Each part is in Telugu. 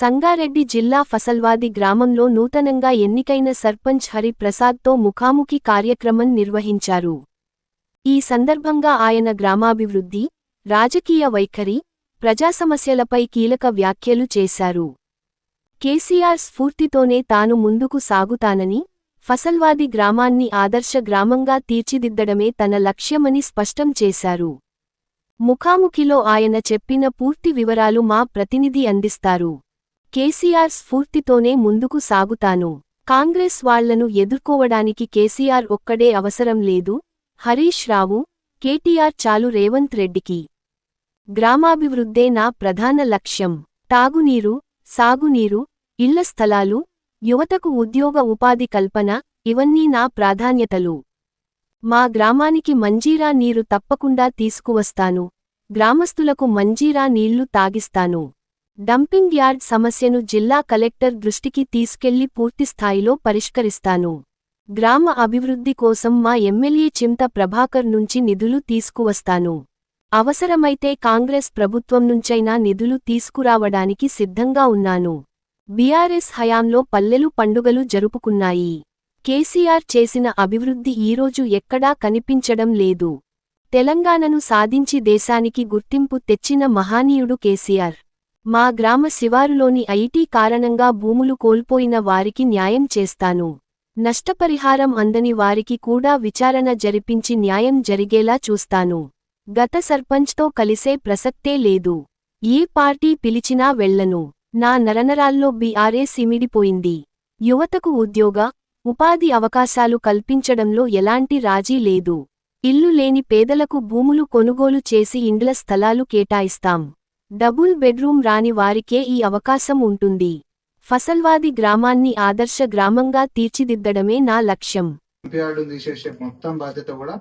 సంగారెడ్డి జిల్లా ఫసల్వాది గ్రామంలో నూతనంగా ఎన్నికైన సర్పంచ్ హరిప్రసాద్తో ముఖాముఖి కార్యక్రమం నిర్వహించారు. ఈ సందర్భంగా ఆయన గ్రామాభివృద్ధి రాజకీయ వైఖరి ప్రజా సమస్యలపై కీలక వ్యాఖ్యలు చేశారు. కేసీఆర్ స్ఫూర్తితోనే తాను ముందుకు సాగుతానని ఫసల్వాది గ్రామాన్ని ఆదర్శ గ్రామంగా తీర్చిదిద్దడమే తన లక్ష్యమని స్పష్టం చేశారు. ముఖాముఖిలో ఆయన చెప్పిన పూర్తి వివరాలు మా ప్రతినిధి అందిస్తారు. కేసీఆర్ స్ఫూర్తితోనే ముందుకు సాగుతాను. కాంగ్రెస్ వాళ్ళను ఎదుర్కోవడానికి కేసీఆర్ ఒక్కడే అవసరం లేదు. హరీష్ రావు కేటీఆర్ చాలు రేవంత్ రెడ్డికి. గ్రామాభివృద్ధే నా ప్రధాన లక్ష్యం. తాగునీరు సాగునీరు ఇళ్ళ స్థలాలు యువతకు ఉద్యోగ ఉపాధి కల్పన ఇవన్నీ నా ప్రాధాన్యతలు. మా గ్రామానికి మంజీరా నీరు తప్పకుండా తీసుకువస్తాను. గ్రామస్తులకు మంజీరా నీళ్ళు తాగిస్తాను. డంపింగ్ యార్డ్ సమస్యను జిల్లా కలెక్టర్ దృష్టికి తీసుకెళ్ళి పూర్తిస్థాయిలో పరిష్కరిస్తాను. గ్రామ అభివృద్ధి కోసం మా ఎమ్మెల్యే చింత ప్రభాకర్ నుంచి నిధులు తీసుకువస్తాను. అవసరమైతే కాంగ్రెస్ ప్రభుత్వం నుంచైనా నిధులు తీసుకురావడానికి సిద్ధంగా ఉన్నాను. బీఆర్ఎస్ హయాంలో పల్లెలు పండుగలు జరుపుకున్నాయి. కేసీఆర్ చేసిన అభివృద్ధి ఈరోజు ఎక్కడా కనిపించడం లేదు. తెలంగాణను సాధించి దేశానికి గుర్తింపు తెచ్చిన మహానీయుడు కేసీఆర్. మా గ్రామ శివారులోని ఐటీ కారణంగా భూములు కోల్పోయిన వారికి న్యాయం చేస్తాను. నష్టపరిహారం అందని వారికి కూడా విచారణ జరిపించి న్యాయం జరిగేలా చూస్తాను. గత సర్పంచ్తో కలిసే ప్రసక్తే లేదు. ఏ పార్టీ పిలిచినా వెళ్ళను నా నరనరాల్లో బీఆర్ఏ సిమిడిపోయింది యువతకు ఉద్యోగ ఉపాధి అవకాశాలు కల్పించడంలో ఎలాంటి రాజీ లేదు. ఇల్లు లేని పేదలకు భూములు కొనుగోలు చేసి ఇండ్ల స్థలాలు కేటాయిస్తాం. డబుల్ బెడ్రూమ్ రాని వారికే ఈ అవకాశం ఉంటుంది. ఫసల్వాది గ్రామాన్ని ఆదర్శ గ్రామంగా తీర్చిదిద్దడమే నా లక్ష్యం. తీసేసే మొత్తం బాధ్యత కూడా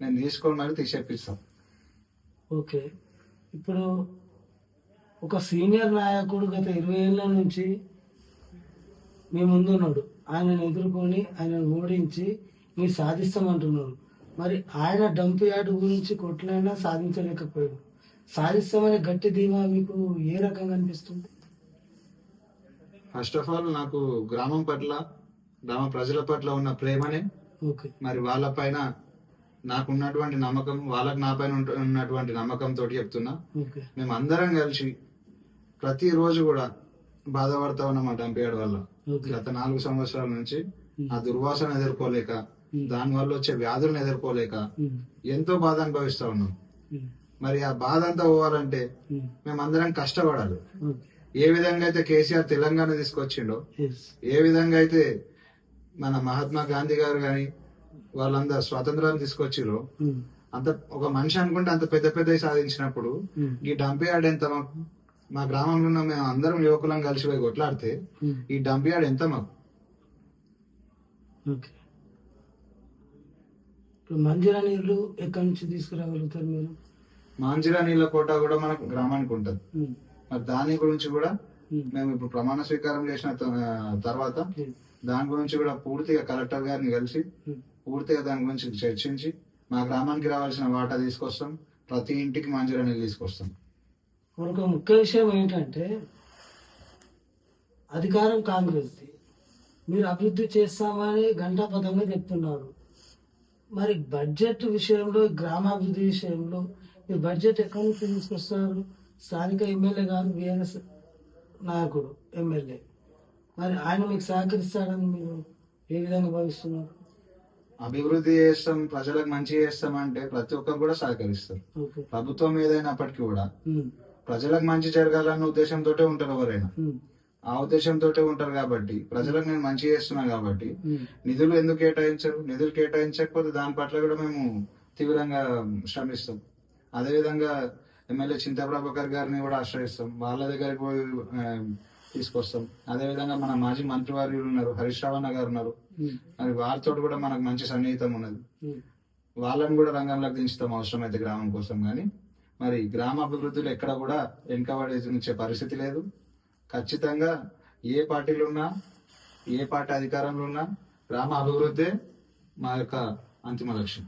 నేను తీసుకొని మరి తీసేపిస్తాను ఓకే. ఇప్పుడు ఒక సీనియర్ నాయకుడు గత ఇరవై ఏళ్ళ నుంచి మీ ముందున్నాడు. ఆయనను ఎదుర్కొని ఆయనను ఓడించి మీరు సాధిస్తామంటున్నారు మరి ఆయన డంప్ యార్డ్ గురించి కొట్లైనా సాధించలేకపోయాడు. సాధిస్తామనే గట్టి ధీమా మీకు ఏ రకంగా అనిపిస్తుంది? ఫస్ట్ ఆఫ్ ఆల్ నాకు గ్రామం పట్ల గ్రామ ప్రజల పట్ల ఉన్న ప్రేమనే. మరి వాళ్ళ పైన నాకు ఉన్నటువంటి నమ్మకం వాళ్ళకి నా పైన ఉన్నటువంటి నమ్మకంతో చెప్తున్నా. మేము అందరం కలిసి ప్రతిరోజు కూడా బాధపడతా ఉన్నాం ఆ డంపియాడ్ వల్ల. గత నాలుగు సంవత్సరాల నుంచి ఆ దుర్వాసన ఎదుర్కోలేక దాని వల్ల వచ్చే వ్యాధులను ఎదుర్కోలేక ఎంతో బాధ అనుభవిస్తా ఉన్నాం. మరి ఆ బాధ అంతా పోవాలంటే ఉమ్, మేమందరం కష్టపడాలి. ఓకే ఏ విధంగా అయితే కేసీఆర్ తెలంగాణ తీసుకొచ్చిండో ఏ విధంగా అయితే మన మహాత్మా గాంధీ గారు గాని వాళ్ళందరూ స్వాతంత్రాన్ని తీసుకొచ్చిరో ఉమ్, అంత ఒక మనిషి అనుకుంటే అంత పెద్ద పెద్ద సాధించినప్పుడు ఈ డంప్ యార్డ్ ఎంత మా గ్రామంలో ఉన్న మేము అందరం యువకులం కలిసి పోయి కొట్లాడితే ఈ డంప్ యార్డ్ ఎంత మాకు? ఓకే ఇప్పుడు మంజీరా నీళ్ళు ఎక్కడి నుంచి తీసుకురాగలుగుతారు మీరు? మాంజిరా నీళ్ళ కోట కూడా మనకు గ్రామానికి ఉంటది. ఉమ్, మరి దాని గురించి కూడా ఉమ్, మేము ఇప్పుడు ప్రమాణ స్వీకారం చేసిన తర్వాత దాని గురించి కూడా పూర్తిగా కలెక్టర్ గారిని కలిసి పూర్తిగా దాని గురించి చర్చించి మా గ్రామానికి రావాల్సిన వాటా తీసుకొస్తాం. ప్రతి ఇంటికి మంజీరా నీళ్ళు తీసుకొస్తాం. ఒక ముఖ్య విషయం ఏంటంటే అధికారం కాంగ్రెస్ది. మీరు అభివృద్ధి చేస్తామని గంటాపదంగా చెప్తున్నారు. మరి బడ్జెట్ విషయంలో గ్రామాభివృద్ధి విషయంలో మీరు బడ్జెట్ ఎక్కడి నుంచి తీసుకొస్తారు స్థానిక ఎమ్మెల్యే గారు బీఆర్ఎస్ నాయకుడు ఎమ్మెల్యే. మరి ఆయన మీకు సహకరిస్తారని మీరు ఏ విధంగా భావిస్తున్నారు? అభివృద్ధి చేస్తాం ప్రజలకు మంచి చేస్తాం అంటే ప్రతి ఒక్కరు కూడా సహకరిస్తారు. ప్రభుత్వం ఏదైనప్పటికీ కూడా ప్రజలకు మంచి జరగాలన్న ఉద్దేశంతో ఉంటారు ఎవరైనా. ఆ ఉద్దేశంతో ఉంటారు కాబట్టి ప్రజలకు నేను మంచి చేస్తున్నా కాబట్టి నిధులు ఎందుకు కేటాయించరు? నిధులు కేటాయించకపోతే దాని పట్ల కూడా మేము తీవ్రంగా శ్రమిస్తాం. అదేవిధంగా ఎమ్మెల్యే చింత ప్రభాకర్ గారిని కూడా ఆశ్రయిస్తాం. వాళ్ళ దగ్గరికి పోయి తీసుకొస్తాం. అదేవిధంగా మన మాజీ మంత్రివర్యులు ఉన్నారు హరీష్ రావణ గారు ఉన్నారు. మరి వారితో కూడా మనకు మంచి సన్నిహితం ఉన్నది. వాళ్ళని కూడా రంగంలోకి దించుతాం అవసరమైతే గ్రామం కోసం కానీ మరి గ్రామ అభివృద్ధిలో ఎక్కడ కూడా వెనుకబడి ఉంచే పరిస్థితి లేదు. ఖచ్చితంగా ఏ పార్టీలు ఉన్నా ఏ పార్టీ అధికారంలో ఉన్నా గ్రామ అభివృద్ధే మా యొక్క అంతిమ లక్ష్యం.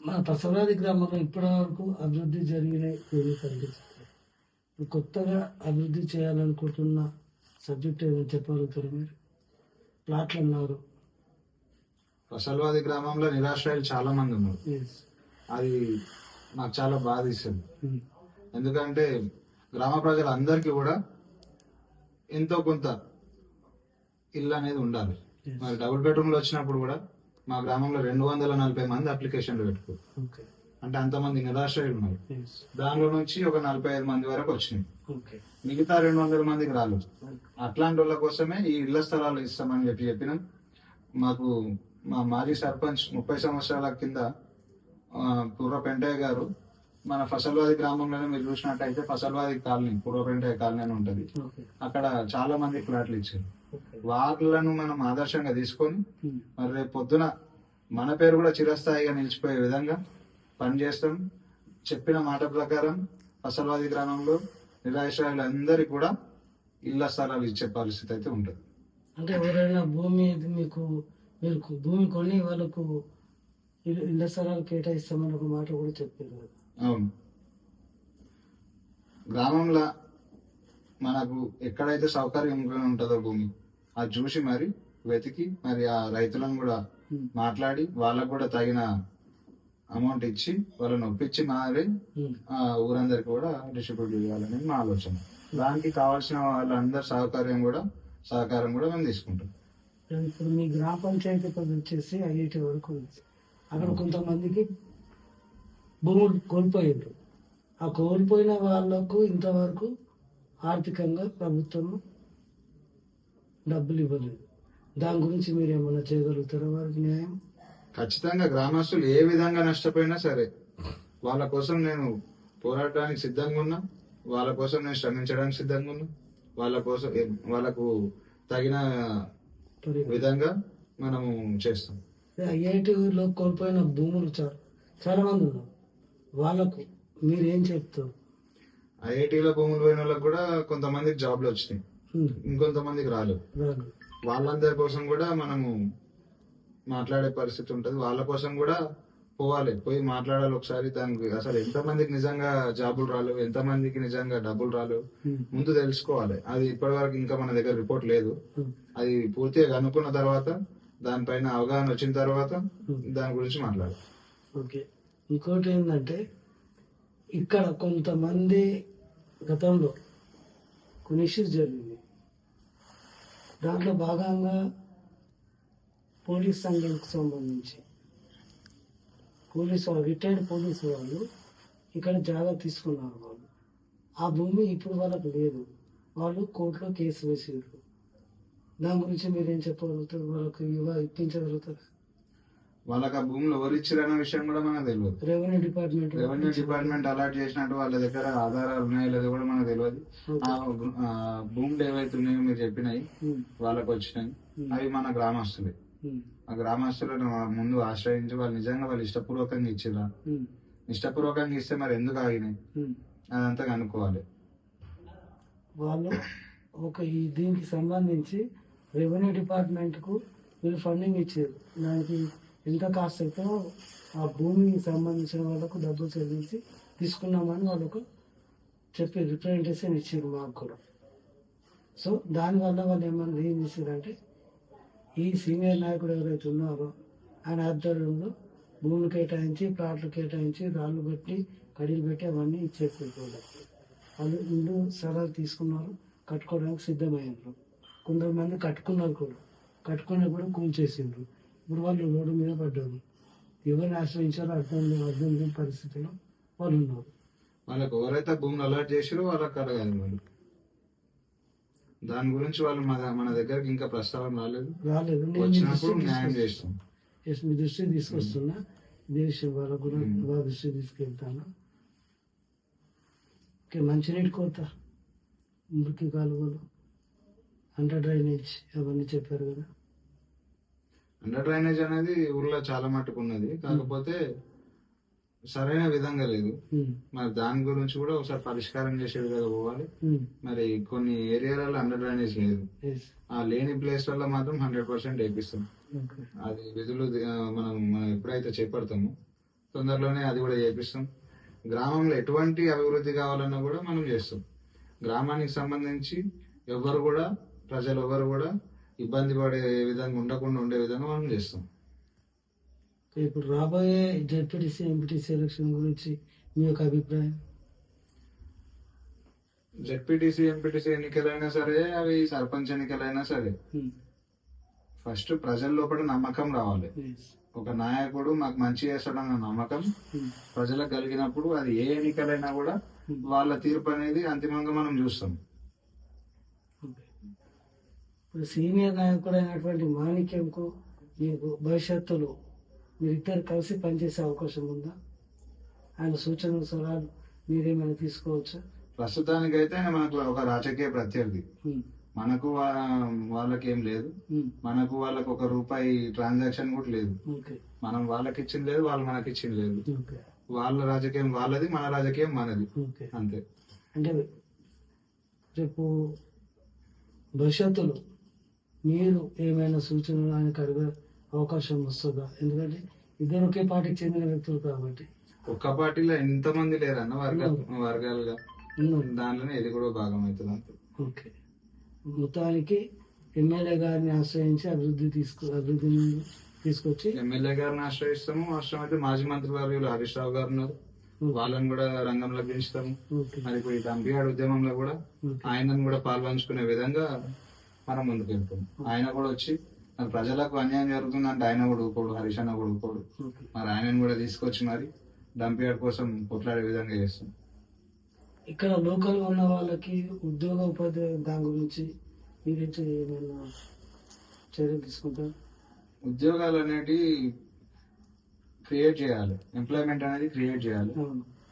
మన పసరాది గ్రామంలో ఇప్పటి వరకు అభివృద్ధి జరిగిన ఏమి కనిపిస్తుంది ఇప్పుడు కొత్తగా అభివృద్ధి చేయాలనుకుంటున్న సబ్జెక్ట్ ఏదైనా చెప్పగలుగుతారు మీరు? ప్లాట్లు అన్నారు. ఫసల్వాది గ్రామంలో నిరాశ్రయాలు చాలా మంది ఉన్నారు. అది నాకు చాలా బాధ ఇస్తుంది ఎందుకంటే గ్రామ ప్రజలందరికీ కూడా ఎంతో కొంత ఇల్లు అనేది ఉండాలి. మరి డబుల్ బెడ్రూమ్లు వచ్చినప్పుడు కూడా మా గ్రామంలో రెండు వందల నలభై మంది అప్లికేషన్లు పెట్టుకో అంటే అంతమంది నిరాశ్రయులు ఉన్నారు దానిలో నుంచి ఒక నలభై ఐదు మంది వరకు వచ్చినాయి మిగతా రెండు వందల మందికి రాలేదు. అట్లాంటి వాళ్ళ కోసమే ఈ ఇళ్ళ స్థలాలు ఇస్తామని చెప్పి చెప్పినాం. మాకు మా మాజీ సర్పంచ్ ముప్పై సంవత్సరాల కింద పూర్వ పెంటయ్య గారు మన ఫసల్వాది గ్రామంలోనే మీరు చూసినట్టయితే ఫసల్వాది కాలనీ పూర్వ పెంటయ్య కాలనీ అని ఉంటది. అక్కడ చాలా మంది ఫ్లాట్లు ఇచ్చారు. వాళ్ళను మనం ఆదర్శంగా తీసుకొని మరి రేపు పొద్దున మన పేరు కూడా చిరస్థాయిగా నిలిచిపోయే విధంగా పనిచేస్తాం చెప్పిన మాట ప్రకారం ఫసల్వాది గ్రామంలో నిరాశ్రయులందరికీ కూడా ఇళ్ళ స్థలాలు ఇచ్చే పరిస్థితి అయితే ఉంటుంది. అంటే ఎవరైనా భూమి మీకు మీరు భూమి కొని వాళ్ళకు ఇళ్ళ స్థలాలు కేటాయిస్తామని ఒక మాట కూడా చెప్పారు. అవును. గ్రామంలో మనకు ఎక్కడైతే సౌకర్యంగా ఉంటుందో భూమి అది చూసి మరి వెతికి మరి ఆ రైతులను కూడా. మాట్లాడి వాళ్ళకు కూడా తగిన అమౌంట్ ఇచ్చి వాళ్ళని ఒప్పించి మరి. ఆ ఊరందరికి కూడా డిస్ట్రిబ్యూట్ చేయాలని మా ఆలోచన. దానికి కావాల్సిన వాళ్ళందరి సహకార్యం కూడా సహకారం కూడా మేము తీసుకుంటాం. ఇప్పుడు మీ గ్రామ పంచాయతీ వచ్చేసి ఐఐటి వరకు అక్కడ కొంతమందికి భూములు కోల్పోయిండ్రు. ఆ కోల్పోయిన వాళ్ళకు ఇంతవరకు ఆర్థికంగా ప్రభుత్వం డబ్బులు ఇవ్వలేదు. దాని గురించి మీరు ఏమన్నా చేయగలుగుతారా వారికి న్యాయం? ఖచ్చితంగా గ్రామస్తులు ఏ విధంగా నష్టపోయినా సరే వాళ్ళ కోసం నేను పోరాడడానికి సిద్ధంగా ఉన్నా వాళ్ళ కోసం నేను శ్రమించడానికి సిద్ధంగా ఉన్నా వాళ్ళ కోసం వాళ్ళకు తగిన. విధంగా మనము చేస్తాం. ఐఐటిలో కోల్పోయిన భూములు చాలా చాలా మంది ఉన్నారు. వాళ్ళకు మీరు ఏం చెప్తారు? ఐఐటీలో భూములు పోయిన వాళ్ళకి కూడా కొంతమందికి జాబ్లు వచ్చినాయి. ఇంకొంతమందికి రాలేదు. వాళ్ళందరి కోసం కూడా మనము మాట్లాడే పరిస్థితి ఉంటది. వాళ్ళ కోసం కూడా పోవాలి. పోయి మాట్లాడాలి ఒకసారి. దానికి అసలు ఎంత మందికి నిజంగా జాబులు రాలేవు ఎంత మందికి నిజంగా డబ్బులు ఉమ్, ముందు తెలుసుకోవాలి. అది ఇప్పటి వరకు ఇంకా మన దగ్గర రిపోర్ట్ లేదు. అది పూర్తిగా కనుక్కున్న తర్వాత దానిపైన అవగాహన వచ్చిన తర్వాత. దాని గురించి మాట్లాడాలి. ఓకే. ఇంకోటి ఏంటంటే ఇక్కడ కొంతమంది గతంలో కొన్ని ఇష్యూస్ జరిగింది. దాంట్లో భాగంగా పోలీస్ సంఘానికి సంబంధించి పోలీసు వాళ్ళు రిటైర్డ్ పోలీసు వాళ్ళు ఇక్కడ జాగా తీసుకున్నారు వాళ్ళు. ఆ భూమి ఇప్పుడు వాళ్ళకు లేదు. వాళ్ళు కోర్టులో కేసు వేసారు దాని గురించి మీరేం చెప్పగలుగుతారు? వాళ్ళకు ఇవ్వ ఇప్పించగలుగుతారు? వాళ్ళకి ఆ భూములు ఎవరు ఇచ్చారన్న విషయం కూడా మనకు తెలియదు. Revenue department revenue department allot చేసినట్టు వాళ్ళ దగ్గర ఆధారాలు ఉన్నాయో లేదో కూడా మనకు తెలియదు. ఆ భూములు ఏవైతే ఉన్నాయో మీరు చెప్పినాయి వాళ్ళకి వచ్చినాయి అవి మన గ్రామస్తులే. ఆ గ్రామస్తులను ముందు ఆశ్రయించి వాళ్ళు నిజంగా వాళ్ళు ఇష్టపూర్వకంగా ఇచ్చిరా ఇష్టపూర్వకంగా ఇస్తే మరి ఎందుకు ఆగినాయి. అదంతా కనుక్కోవాలి వాళ్ళు ఒక ఈ దీనికి సంబంధించి రెవెన్యూ డిపార్ట్మెంట్కు వీళ్ళు ఫండింగ్ ఇచ్చారు. దానికి ఎంత కాస్ట్ అయితే ఆ భూమికి సంబంధించిన వాళ్ళకు డబ్బులు చెల్లించి తీసుకున్నామని వాళ్ళకు చెప్పి రిప్రజెంటేషన్ ఇచ్చారు మాకు కూడా. సో దానివల్ల వాళ్ళు ఏమన్నా ఏం చేశారంటే ఈ సీనియర్ నాయకుడు ఎవరైతే ఉన్నారో ఆయన ఆధ్వర్యంలో భూములు కేటాయించి ప్లాట్లు కేటాయించి రాళ్ళు పెట్టి కడీలు పెట్టి అవన్నీ ఇచ్చేసుకుంటున్నారు వాళ్ళకి వాళ్ళు ఇల్లు స్థలాలు తీసుకున్నారు కట్టుకోవడానికి సిద్ధమయ్యారు కొంతమంది కట్టుకున్నారు కూడా. కట్టుకునే కూడా కూల్చేసిండ్రు. వాళ్ళు రోడ్డు మీద పడ్డారు. ఎవరిని ఆశ్రయించాలో అర్థం అర్థం లేని పరిస్థితిలో వాళ్ళు ఉన్నారు. వాళ్ళకి ఎవరైతే భూములు అలర్ట్ చేసిరో వాళ్ళకి అడగాలి వాళ్ళు. దాని గురించి వాళ్ళు మన మన దగ్గరికి ఇంకా ప్రస్తావన రాలేదు. రాలేదు. వచ్చినప్పుడు న్యాయం. చేస్తాం. మీ దృష్టికి తీసుకొస్తున్నా. ఇదే విషయం వాళ్ళకు కూడా మ్మ్. వాళ్ళ దృష్టికి తీసుకెళ్తాను. ఓకే మంచినీటి కోత మురికి కాలువలు అండర్ డ్రైనేజ్ అవన్నీ చెప్పారు కదా. అండర్ డ్రైనేజ్ అనేది ఊర్లో చాలా మట్టుకు ఉన్నది. కాకపోతే సరైన విధంగా లేదు. మరి దాని గురించి కూడా ఒకసారి పరిష్కారం చేసే విధంగా పోవాలి. మరి కొన్ని ఏరియాలలో అండర్ డ్రైనేజ్ లేదు. ఆ లేని ప్లేస్ వల్ల మాత్రం హండ్రెడ్ పర్సెంట్ వేపిస్తాం. అది విధులు మనం మనం ఎప్పుడైతే చేపడతామో తొందరలోనే అది కూడా చేపిస్తాం. గ్రామంలో ఎటువంటి అభివృద్ధి కావాలన్నా కూడా మనం చేస్తాం. గ్రామానికి సంబంధించి ఎవరు కూడా ప్రజలు ఎవరు కూడా ఇబ్బంది పడే విధంగా ఉండకుండా ఉండే విధంగా మనం చేస్తాం. ఇప్పుడు రాబోయే జడ్పీటీసీ ఎంపీటీసీ ఎలక్షన్ గురించి మీ యొక్క అభిప్రాయం? జెడ్పీటీసీ ఎంపీటీసీ ఎన్నికలైనా సరే అవి సర్పంచ్ ఎన్నికలైనా సరే. ఉమ్, ఫస్ట్ ప్రజల లోపల నమ్మకం రావాలి. ఒక నాయకుడు మాకు మంచి చేస్తాడన్న నమ్మకం ఉమ్, ప్రజలకు కలిగినప్పుడు అది ఏ ఎన్నికలైనా కూడా ఉమ్, వాళ్ళ తీర్పు అనేది అంతిమంగా మనం చూస్తాం. ఇప్పుడు సీనియర్ నాయకుడు అయినటువంటి మాణిక్యంకు మీకు భవిష్యత్తులో మీరిద్దరు కలిసి పనిచేసే అవకాశం ఉందా? ఆయన సూచనలు సలహాలు మీరేమైనా తీసుకోవచ్చా? ప్రస్తుతానికైతే మనకు ఒక రాజకీయ ప్రత్యర్థి. మనకు వాళ్ళకి ఏం లేదు మనకు వాళ్ళకు ఒక రూపాయి ట్రాన్సాక్షన్ కూడా లేదు. మనం వాళ్ళకి ఇచ్చింది లేదు వాళ్ళు మనకి ఇచ్చింది లేదు వాళ్ళ రాజకీయం వాళ్ళది మన రాజకీయం మనది. అంతే. అంటే రేపు భవిష్యత్తులో మీరు ఏమైనా సూచనలు ఆయనకు అడిగే అవకాశం వస్తుందా? ఎందుకంటే ఇద్దరు ఒకే పార్టీకి చెందిన వ్యక్తులు కాబట్టి. ఒక్క పార్టీలో ఎంత మంది లేరన్న వర్గ వర్గాలుగా. దానిలోనే ఇది కూడా భాగం అవుతుంది అంతే. ఓకే. మొత్తానికి ఎమ్మెల్యే గారిని ఆశ్రయించి అభివృద్ధి తీసుకు అభివృద్ధిని తీసుకొచ్చి ఎమ్మెల్యే గారిని ఆశ్రయిస్తాము. అవసరం అయితే మాజీ మంత్రి వర్యులు హరీష్ రావు గారు ఉన్నారు. వాళ్ళని కూడా రంగంలో పెంచుతాము. మరి ఇప్పుడు ఈ దంపియాడు ఉద్యమంలో కూడా ఆయనను కూడా పాల్పంచుకునే విధంగా మనం ముందుకు వెళ్తాం. ఆయన కూడా వచ్చి మరి ప్రజలకు అన్యాయం జరుగుతుందంటే ఆయన కూడా ఊరుకోడు హరీష్ అన్న కూడా ఊరుకోడు. ఓకే. మరి ఆయనను కూడా తీసుకొచ్చి మరి డంపియాడ్ కోసం కొట్లాడే విధంగా చేస్తాం. ఇక్కడ లోకల్ ఉన్న వాళ్ళకి ఉద్యోగ ఉపాధి దాని గురించి మీరైతే ఏమైనా చర్యలు తీసుకుంటారు? ఉద్యోగాలు అనేటి క్రియేట్ చేయాలి. ఎంప్లాయ్మెంట్ అనేది క్రియేట్ చేయాలి.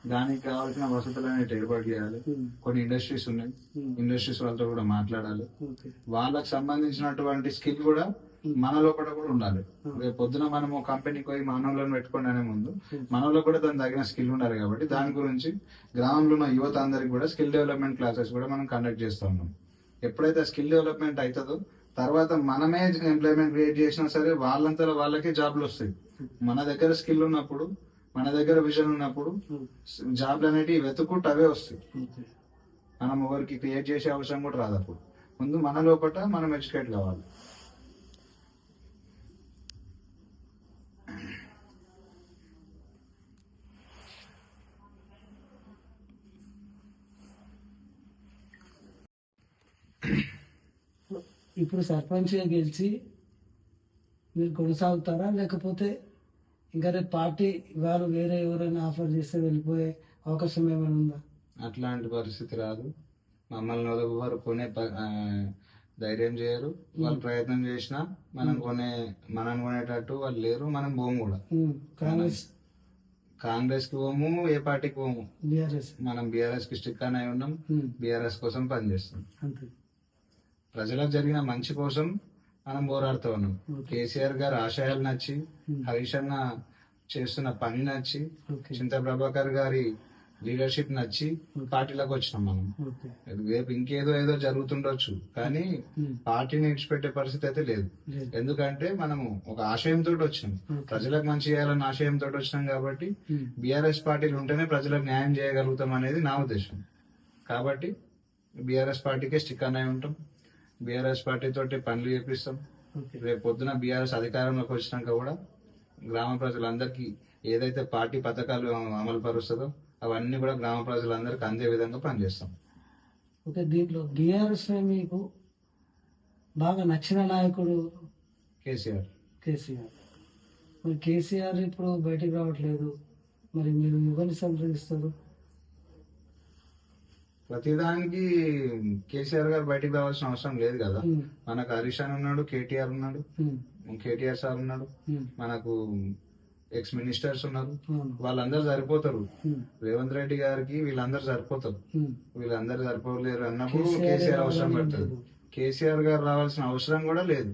దానికి కావాల్సిన వసతులు అనేవి ఏర్పాటు చేయాలి. ఉమ్, కొన్ని ఇండస్ట్రీస్ ఉన్నాయి. ఉమ్, ఇండస్ట్రీస్ వాళ్ళతో కూడా మాట్లాడాలి. వాళ్ళకి సంబంధించినటువంటి స్కిల్ కూడా మన లోపల కూడా ఉండాలి. రేపు పొద్దున మనము కంపెనీకి పోయి మానవులను పెట్టుకోండి అనే ముందు మనలో కూడా దాని తగిన స్కిల్ ఉండాలి కాబట్టి దాని గురించి గ్రామంలో ఉన్న యువత అందరికి కూడా స్కిల్ డెవలప్మెంట్ క్లాసెస్ కూడా మనం కండక్ట్ చేస్తా ఉన్నాం. ఎప్పుడైతే స్కిల్ డెవలప్మెంట్ అవుతుందో తర్వాత మనమే ఎంప్లాయ్మెంట్ క్రియేట్ చేసినా సరే వాళ్ళంతా వాళ్ళకే జాబ్లు వస్తాయి. మన దగ్గర స్కిల్ ఉన్నప్పుడు మన దగ్గర విజన్ ఉన్నప్పుడు జాబ్లు అనేటివి వెతుక్కుంటూ అవే వస్తాయి. ఓకే మనం ఎవరికి క్రియేట్ చేసే అవసరం కూడా రాదు అప్పుడు. ముందు మన లోపల మనం ఎడ్యుకేట్ కావాలి. ఇప్పుడు సర్పంచ్గా గెలిచి మీరు కొనసాగుతారా? లేకపోతే ఇంకా రేపు పార్టీ వాళ్ళు వేరే ఎవరైనా ఆఫర్ చేస్తే వెళ్ళిపోయే అవకాశం ఏమైనా ఉందా? అట్లాంటి పరిస్థితి రాదు. మమ్మల్ని ఎవరు కొనే ధైర్యం చేయరు. వాళ్ళు ప్రయత్నం చేసినా మనం కొనే మనం కొనేటట్టు వాళ్ళు లేరు మనం పోము కూడా. కాంగ్రెస్? కాంగ్రెస్కి పోము ఏ పార్టీకి పోము బీఆర్ఎస్. మనం బీఆర్ఎస్కి స్టిక్ అయి ఉన్నాం బీఆర్ఎస్ కోసం పనిచేస్తాం ప్రజలకు జరిగిన మంచి కోసం మనం పోరాడుతూ ఉన్నాం. కేసీఆర్ గారు ఆశయాలు నచ్చి హరీష్ అన్న చేస్తున్న పని నచ్చి చింత ప్రభాకర్ గారి లీడర్షిప్ నచ్చి పార్టీలోకి వచ్చినాం మనం. రేపు ఇంకేదో ఏదో జరుగుతుండొచ్చు. కానీ పార్టీని విడిచిపెట్టే పరిస్థితి అయితే లేదు. ఎందుకంటే మనము ఒక ఆశయంతో వచ్చినాం. ప్రజలకు మంచి చేయాలన్న ఆశయంతో వచ్చినాం కాబట్టి బీఆర్ఎస్ పార్టీలు ఉంటేనే ప్రజలకు న్యాయం చేయగలుగుతాం అనేది నా ఉద్దేశం. కాబట్టి బీఆర్ఎస్ పార్టీకే స్టిక్ అనే ఉంటాం. బీఆర్ఎస్ పార్టీ తోటి పనులు చేపిస్తాం. రేపు పొద్దున బీఆర్ఎస్ అధికారంలోకి వచ్చినాక కూడా గ్రామ ప్రజలందరికీ ఏదైతే పార్టీ పథకాలు అమలు పరుస్తుందో అవన్నీ కూడా గ్రామ ప్రజలందరికీ అందే విధంగా పనిచేస్తాం. ఓకే దీంట్లో బీఆర్ఎస్ మీకు బాగా నచ్చిన నాయకుడు కేసీఆర్. కేసీఆర్. మరి కేసీఆర్ ఇప్పుడు బయటికి రావట్లేదు. మరి మీరు ఎవరిని సంప్రదిస్తారు. ప్రతిదానికి కేసీఆర్ గారు బయటికి రావాల్సిన అవసరం లేదు కదా. మనకు హరీష్ అని ఉన్నాడు కేటీఆర్ ఉన్నాడు కేటీఆర్ సార్ ఉన్నాడు మనకు ఎక్స్ మినిస్టర్స్ ఉన్నారు. వాళ్ళందరూ సరిపోతారు. రేవంత్ రెడ్డి గారికి వీళ్ళందరూ సరిపోతారు. వీళ్ళందరూ సరిపోలేరు అన్నప్పుడు కేసీఆర్ అవసరం పడుతుంది. కేసీఆర్ గారు రావాల్సిన అవసరం కూడా లేదు.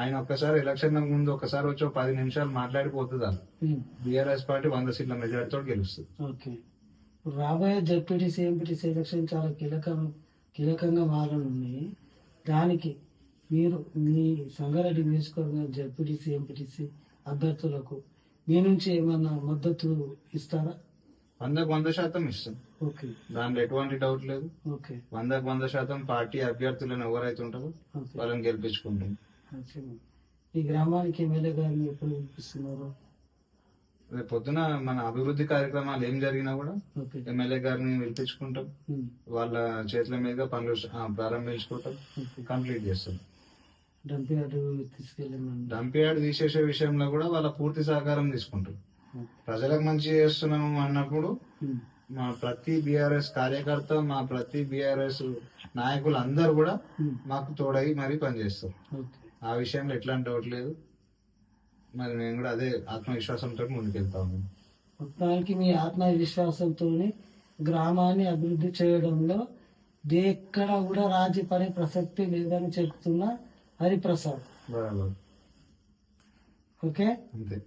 ఆయన ఒక్కసారి ఎలక్షన్ ముందు ఒకసారి వచ్చి పది నిమిషాలు మాట్లాడిపోతుందా బీఆర్ఎస్ పార్టీ వంద సీట్ల మెజార్టీతో గెలుస్తుంది. రాబోయే జెడ్పీటీసీ ఎంపీటీసీ ఎలక్షన్ చాలా కీలకం కీలకంగా మారనున్నాయి దానికి మీరు మీ సంగారెడ్డి నియోజకవర్గం జెడ్పీటీసీ ఎంపీటీసీ అభ్యర్థులకు మీ నుంచి ఏమన్నా మద్దతు ఇస్తారా? వందకు వంద శాతం ఇస్తాం. ఓకే. దాంట్లో ఎటువంటి డౌట్ లేదు. ఓకే. వందకు వంద శాతం పార్టీ అభ్యర్థులను ఎవరైతే ఉంటారో వాళ్ళని గెలిపించుకుంటాం. ఈ గ్రామానికి ఎమ్మెల్యే గారిని ఎప్పుడు పిలిపిస్తున్నారు రేపు పొద్దున మన అభివృద్ధి కార్యక్రమాలు ఏం జరిగినా కూడా ఎమ్మెల్యే గారిని పిలిపించుకుంటాం. వాళ్ళ చేతుల మీద పనులు ప్రారంభించుకుంటాం. కంప్లీట్ చేస్తాం. డంప్ యార్డ్ తీసేసే విషయంలో కూడా వాళ్ళ పూర్తి సహకారం తీసుకుంటాం. ప్రజలకు మంచి చేస్తున్నాము అన్నప్పుడు మా ప్రతి బీఆర్ఎస్ కార్యకర్త మా ప్రతి బీఆర్ఎస్ నాయకులు అందరూ కూడా మాకు తోడై మరీ పనిచేస్తారు. ఆ విషయంలో ఎట్లాంటి డౌట్ లేదు. మరి నేను కూడా అదే ఆత్మవిశ్వాసంతో ముందుకెళ్తాము మొత్తానికి మీ ఆత్మవిశ్వాసంతో గ్రామాన్ని అభివృద్ధి చేయడంలో ఎక్కడ కూడా రాజీ పడే ప్రసక్తి లేదని చెప్తున్న హరిప్రసాద్. ఓకే? అంతే.